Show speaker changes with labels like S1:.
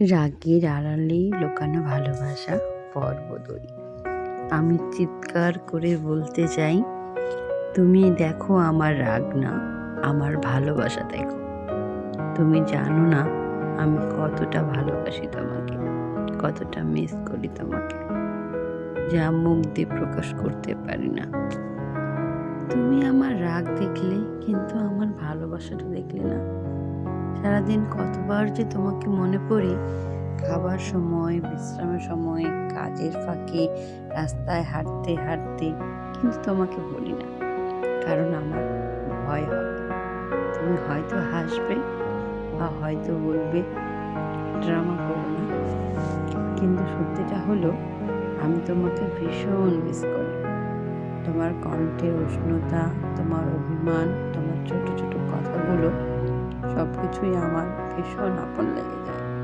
S1: রাগের আড়ালেই লুকানো ভালোবাসা পর্ব দুই আমি চিৎকার করে বলতে চাই, তুমি দেখো আমার রাগ না, আমার ভালোবাসা দেখো। তুমি জানো না, আমি কতটা ভালোবাসি তোমাকে, কতটা মিস করি তোমাকে, যা মুখ দিয়ে প্রকাশ করতে পারি না। তুমি আমার রাগ দেখলে, কিন্তু আমার ভালোবাসাটা দেখলে না। সারাদিন কতবার যে তোমাকে মনে পড়ে, খাবার সময়, বিশ্রামের সময়, কাজের ফাঁকে, রাস্তায় হাঁটতে হাঁটতে, কিন্তু তোমাকে বলি না, কারণ আমার ভয় হবে। তুমি হয়তো হাসবে বা হয়তো বলবে, ড্রামা করো না। কিন্তু সত্যিটা হলো, আমি তোমাকে ভীষণ মিস করি। তোমার কণ্ঠের উষ্ণতা, তোমার অভিমান, তোমার ছোট ছোট কথাগুলো সব কিছুই আমার ভীষণ আপন লেগে যায়।